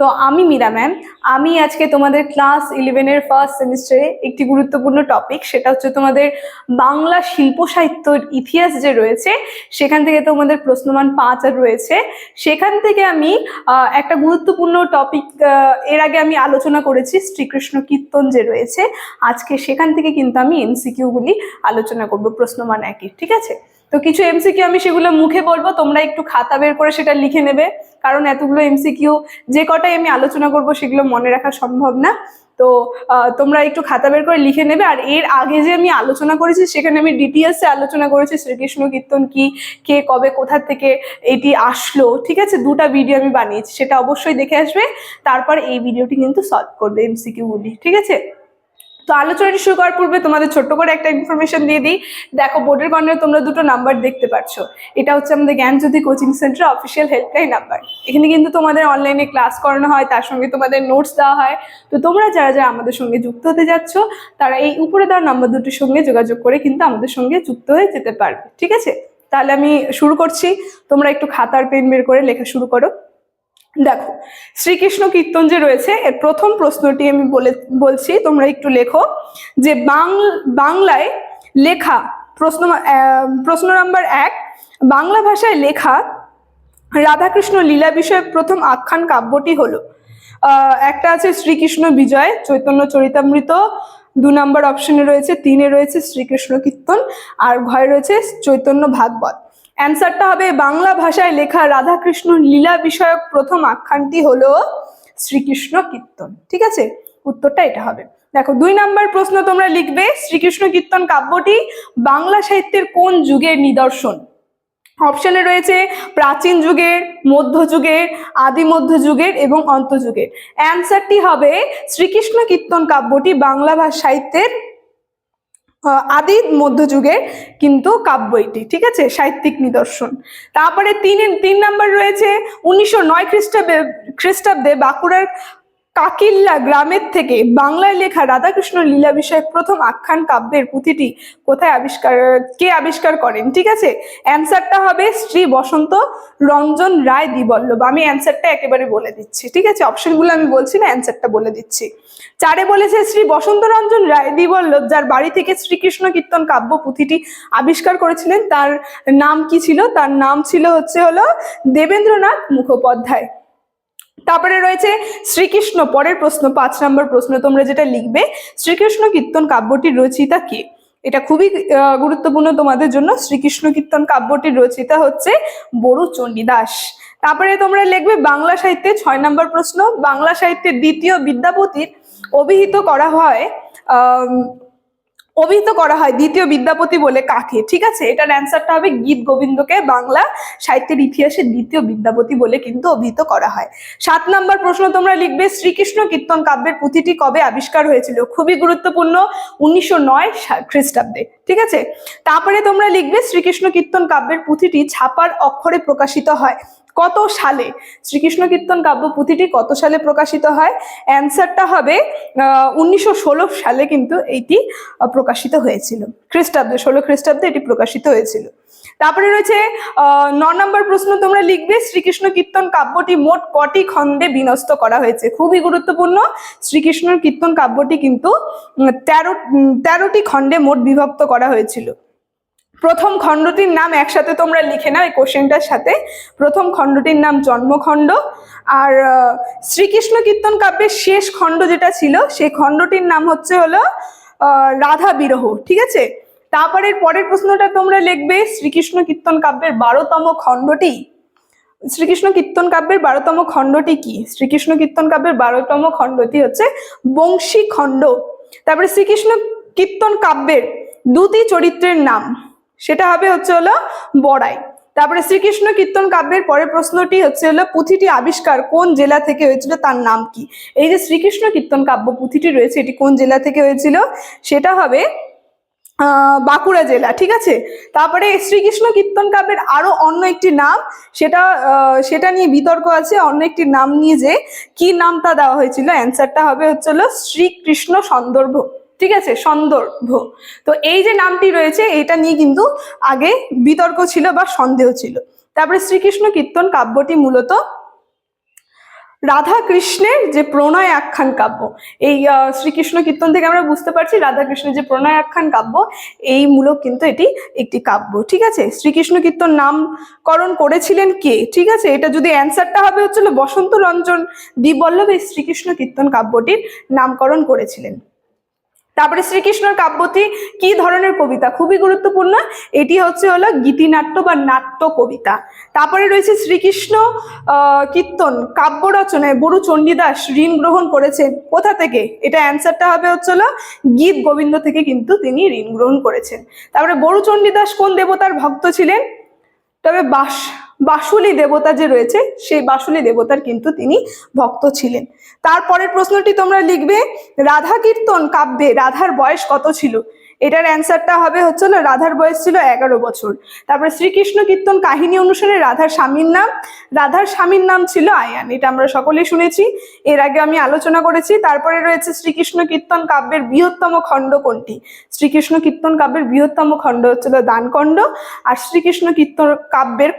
তো আমি মীরা ম্যাম আমি আজকে তোমাদের ক্লাস ইলেভেনের ফার্স্ট সেমিস্টারে একটি গুরুত্বপূর্ণ টপিক সেটা হচ্ছে তোমাদের বাংলা শিল্প সাহিত্যর ইতিহাস যে রয়েছে, সেখান থেকে তোমাদের প্রশ্নমান পাঁচ আর রয়েছে। সেখান থেকে আমি একটা গুরুত্বপূর্ণ টপিক এর আগে আমি আলোচনা করেছি, শ্রীকৃষ্ণ কীর্তন যে রয়েছে, আজকে সেখান থেকে কিন্তু আমি এমসিকিউগুলি আলোচনা করব প্রশ্নমান একই ঠিক আছে? তো কিছু এমসিকিউ আমি সেগুলো মুখে বলব, তোমরা একটু খাতা বের করে সেটা লিখে নেবে, কারণ এতগুলো এমসিকিউ যে কটাই আমি আলোচনা করব সেগুলো মনে রাখা সম্ভব না। তো তোমরা একটু খাতা বের করে লিখে নেবে, আর এর আগে যে আমি আলোচনা করেছি, সেখানে আমি ডিটেলসে আলোচনা করেছি, শ্রীকৃষ্ণ কীর্তন কি, কে কবে কোথা থেকে এটি আসলো, ঠিক আছে? দুটা ভিডিও আমি বানিয়েছি, সেটা অবশ্যই দেখে আসবে, তারপর এই ভিডিওটি কিন্তু সলভ করবে এমসিকিউগুলি ঠিক আছে? তো আলোচনাটি শুরু করার পূর্বে তোমাদের ছোট্ট করে একটা ইনফরমেশন দিয়ে দিই। দেখো বোর্ডের কর্নারে তোমরা দুটো নাম্বার দেখতে পাচ্ছ এটা হচ্ছে আমাদের Gyanjyoti coaching centre official helpline number এখানে কিন্তু তোমাদের অনলাইনে ক্লাস করানো হয়, তার সঙ্গে তোমাদের নোটস দেওয়া হয়। তো তোমরা যারা যারা আমাদের সঙ্গে যুক্ত হতে যাচ্ছ, তারা এই উপরে দেওয়া নাম্বার দুটির সঙ্গে যোগাযোগ করে কিন্তু আমাদের সঙ্গে যুক্ত হয়ে যেতে পারবে। ঠিক আছে? তাহলে আমি শুরু করছি। তোমরা একটু খাতার পেন বের করে লেখা শুরু করো। দেখো, শ্রীকৃষ্ণ কীর্তন যে রয়েছে, এর প্রথম প্রশ্নটি আমি বলে, বলছি, তোমরা একটু লেখো, যে বাংল বাংলায় লেখা, প্রশ্ন প্রশ্ন নাম্বার এক, বাংলা ভাষায় লেখা রাধাকৃষ্ণ লীলা বিষয়ে প্রথম আখ্যান কাব্যটি হলো। একটা আছে শ্রীকৃষ্ণ বিজয়, চৈতন্য চরিতামৃত, দু নম্বর অপশনে রয়েছে, তিনে রয়েছে শ্রীকৃষ্ণ কীর্তন, আর ঘরে রয়েছে চৈতন্য ভাগবত। অ্যান্সারটা হবে বাংলা ভাষায় লেখা রাধাকৃষ্ণ লীলা বিষয়ক প্রথম আখ্যানটি হলো শ্রীকৃষ্ণ কীর্তন। ঠিক আছে? উত্তরটা এটা হবে। দেখো, দুই নাম্বার প্রশ্ন তোমরা লিখবে, শ্রীকৃষ্ণ কীর্তন কাব্যটি বাংলা সাহিত্যের কোন যুগের নিদর্শন? অপশনে রয়েছে প্রাচীন যুগের মধ্যযুগের আদি মধ্যযুগের এবং অন্তযুগের। অ্যান্সারটি হবে শ্রীকৃষ্ণ কীর্তন কাব্যটি বাংলা ভাষা সাহিত্যের আদি মধ্যযুগের কিন্তু কাব্য এটি, ঠিক আছে? সাহিত্যিক নিদর্শন। তারপরে তিন তিন নাম্বার রয়েছে উনিশশো নয় খ্রিস্টাব্দে খ্রিস্টাব্দে বাঁকুড়ার কাকিল্লা গ্রামের থেকে বাংলায় লেখা রাধাকৃষ্ণ লীলা বিষয়ক প্রথম আখ্যান কাব্যের পুঁথিটি কোথায় আবিষ্কার, কে আবিষ্কার করেন? ঠিক আছে? অ্যান্সারটা হবে শ্রী বসন্ত রঞ্জন রায় দিবল্লভ আমি অ্যান্সারটা একেবারে বলে দিচ্ছি। ঠিক আছে? অপশনগুলো আমি বলছি না, অ্যান্সারটা বলে দিচ্ছি। চারে বলেছে শ্রী বসন্ত রঞ্জন রায় দিবল্লভ যার বাড়ি থেকে শ্রীকৃষ্ণ কীর্তন কাব্য পুঁথিটি আবিষ্কার করেছিলেন, তার নাম কি ছিল? তার নাম ছিল হচ্ছে হলো দেবেন্দ্রনাথ মুখোপাধ্যায়। তারপরে রয়েছে শ্রীকৃষ্ণ, পরের প্রশ্ন, পাঁচ নম্বর প্রশ্ন, তোমরা যেটা লিখবে, শ্রীকৃষ্ণ কীর্তন কাব্যটির রচয়িতা কে? এটা খুবই গুরুত্বপূর্ণ তোমাদের জন্য, শ্রীকৃষ্ণ কীর্তন কাব্যটির রচিতা হচ্ছে বড়ু চণ্ডীদাস তারপরে তোমরা লিখবে বাংলা সাহিত্যে ছয় নম্বর প্রশ্ন, বাংলা সাহিত্যের দ্বিতীয় বিদ্যাপতির অভিহিত করা হয় অভিহিত করা হয় দ্বিতীয় বিদ্যাপতি বলে কাকে? ঠিক আছে? এটার অ্যান্সারটা হবে গীত গোবিন্দকে বাংলা সাহিত্যের ইতিহাসে দ্বিতীয় বিদ্যাপতি বলে কিন্তু অভিহিত করা হয়। সাত নম্বর প্রশ্ন তোমরা লিখবে, শ্রীকৃষ্ণ কীর্তন কাব্যের পুঁথিটি কবে আবিষ্কার হয়েছিল? খুবই গুরুত্বপূর্ণ উনিশশো নয় খ্রিস্টাব্দে। ঠিক আছে? তারপরে তোমরা লিখবে, শ্রীকৃষ্ণ কীর্তন কাব্যের পুঁথিটি ছাপার অক্ষরে প্রকাশিত হয়। কত সালে শ্রীকৃষ্ণ কীর্তন কাব্য পুঁথিটি কত সালে প্রকাশিত হয়? অ্যান্সারটা হবে উনিশশো ষোলো সালে কিন্তু এইটি প্রকাশিত হয়েছিল। খ্রিস্টাব্দে, ষোলো খ্রিস্টাব্দে এটি প্রকাশিত হয়েছিল। তারপরে রয়েছে ন নম্বর প্রশ্ন, তোমরা লিখবে, শ্রীকৃষ্ণ কীর্তন কাব্যটি মোট কটি খণ্ডে বিনষ্ট করা হয়েছে? খুবই গুরুত্বপূর্ণ শ্রীকৃষ্ণ কীর্তন কাব্যটি কিন্তু তেরো তেরোটি খণ্ডে মোট বিভক্ত করা হয়েছিল। প্রথম খণ্ডটির নাম একসাথে তোমরা লিখে নাও এই কোশ্চেনটার সাথে। প্রথম খণ্ডটির নাম জন্মখণ্ড। আর শ্রীকৃষ্ণ কীর্তন কাব্যের শেষ খণ্ড যেটা ছিল, সেই খণ্ডটির নাম হচ্ছে হলো রাধা বিরহ, ঠিক আছে? তারপরে পরের প্রশ্নটা তোমরা লিখবে, শ্রীকৃষ্ণ কীর্তন কাব্যের বারোতম খণ্ডটি। শ্রীকৃষ্ণ কীর্তন কাব্যের বারোতম খণ্ডটি কি? শ্রীকৃষ্ণ কীর্তন কাব্যের বারোতম খণ্ডটি হচ্ছে বংশী খণ্ড তারপরে শ্রীকৃষ্ণ কীর্তন কাব্যের দুটি চরিত্রের নাম। সেটা হবে হচ্ছে হলো বড়াই। তারপরে শ্রীকৃষ্ণ কীর্তন কাব্যের পরের প্রশ্নটি হচ্ছে হলো পুঁথিটি আবিষ্কার কোন জেলা থেকে হয়েছিল, তার নাম কি? এই যে শ্রীকৃষ্ণ কীর্তন কাব্য পুঁথিটি রয়েছে, এটি কোন জেলা থেকে হয়েছিল? সেটা হবে বাঁকুড়া জেলা, ঠিক আছে? তারপরে শ্রীকৃষ্ণ কীর্তন কাব্যের আরও অন্য একটি নাম, সেটা সেটা নিয়ে বিতর্ক আছে, অন্য একটি নাম নিয়ে যে কি নামটা দেওয়া হয়েছিল? অ্যান্সারটা হবে হচ্ছে হলো শ্রীকৃষ্ণ সন্দর্ভ। ঠিক আছে? সন্দর্ভ। তো এই যে নামটি রয়েছে, এটা নিয়ে কিন্তু আগে বিতর্ক ছিল বা সন্দেহ ছিল। তারপরে শ্রীকৃষ্ণ কীর্তন কাব্যটি মূলত রাধা কৃষ্ণের যে প্রণয় আখ্যান কাব্য। এই শ্রীকৃষ্ণ কীর্তন থেকে আমরা বুঝতে পারছি রাধা কৃষ্ণের যে প্রণয় আখ্যান কাব্য, এই মূলক কিন্তু এটি একটি কাব্য। ঠিক আছে? শ্রীকৃষ্ণ কীর্তন নামকরণ করেছিলেন কে? ঠিক আছে? এটা যদি অ্যান্সারটা হবে হচ্ছিল বসন্ত রঞ্জন দ্বিবল্লভ এই শ্রীকৃষ্ণ কীর্তন কাব্যটির নামকরণ করেছিলেন। তারপরে শ্রীকৃষ্ণর কাব্যটি কি ধরনের কবিতা? খুবই গুরুত্বপূর্ণ। এটি হচ্ছে হলো গীতিনাট্য বা নাট্য কবিতা। তারপরে রয়েছে শ্রীকৃষ্ণ কীর্তন, কাব্য রচনায় বড়ু চণ্ডীদাস ঋণ গ্রহণ করেছেন। কোথা থেকে? এটা অ্যান্সারটা হবে হচ্ছে হলো গীত গোবিন্দ থেকে কিন্তু তিনি ঋণ গ্রহণ করেছেন। তারপরে বড়ু চণ্ডীদাস কোন দেবতার ভক্ত ছিলেন? তবে বাস বাসুলি দেবতা যে রয়েছে, সেই বাসুলি দেবতার কিন্তু তিনি ভক্ত ছিলেন। তারপরের প্রশ্নটি তোমরা লিখবে, রাধা কীর্তন কাব্যে রাধার বয়স কত ছিল? এটার অ্যান্সারটা হবে হচ্ছে রাধার বয়স ছিল এগারো বছর। তারপরে শ্রীকৃষ্ণ কীর্তন কাহিনী অনুসারে রাধার স্বামীর নাম, রাধার স্বামীর নাম ছিল আয়ান। এটা আমরা সকলেই শুনেছি, এর আগে আমি আলোচনা করেছি। তারপরে রয়েছে শ্রীকৃষ্ণ কীর্তন কাব্যের বৃহত্তম খণ্ড কোনটি? শ্রীকৃষ্ণ কীর্তন কাব্যের বৃহত্তম খণ্ড হচ্ছিল দানকণ্ড আর শ্রীকৃষ্ণ কীর্তন কাব্যের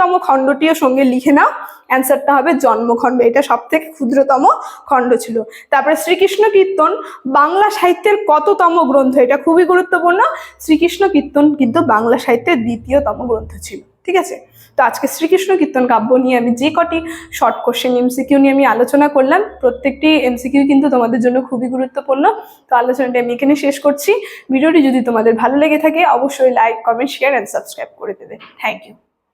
ক্ষুদ্রতম খণ্ডটিও সঙ্গে লিখে নাও। অ্যান্সারটা হবে জন্মখণ্ড। এটা সব থেকে ক্ষুদ্রতম খণ্ড ছিল। তারপরে শ্রীকৃষ্ণ কীর্তন, বাংলা সাহিত্যের কততম গ্রন্থ? এটা খুবই গুরুত্বপূর্ণ। শ্রীকৃষ্ণ কীর্তন কিন্তু বাংলা সাহিত্যের দ্বিতীয়তম গ্রন্থ ছিল। ঠিক আছে? তো আজকে শ্রীকৃষ্ণ কীর্তন কাব্য নিয়ে আমি যে কটি শর্ট কোশ্চেন এমসিকিউ নিয়ে আমি আলোচনা করলাম, প্রত্যেকটি এমসিকিউ কিন্তু তোমাদের জন্য খুবই গুরুত্বপূর্ণ। তো আলোচনাটা আমি এখানে শেষ করছি। ভিডিওটি যদি তোমাদের ভালো লেগে থাকে, অবশ্যই like comment share and subscribe করে দেবে। Thank you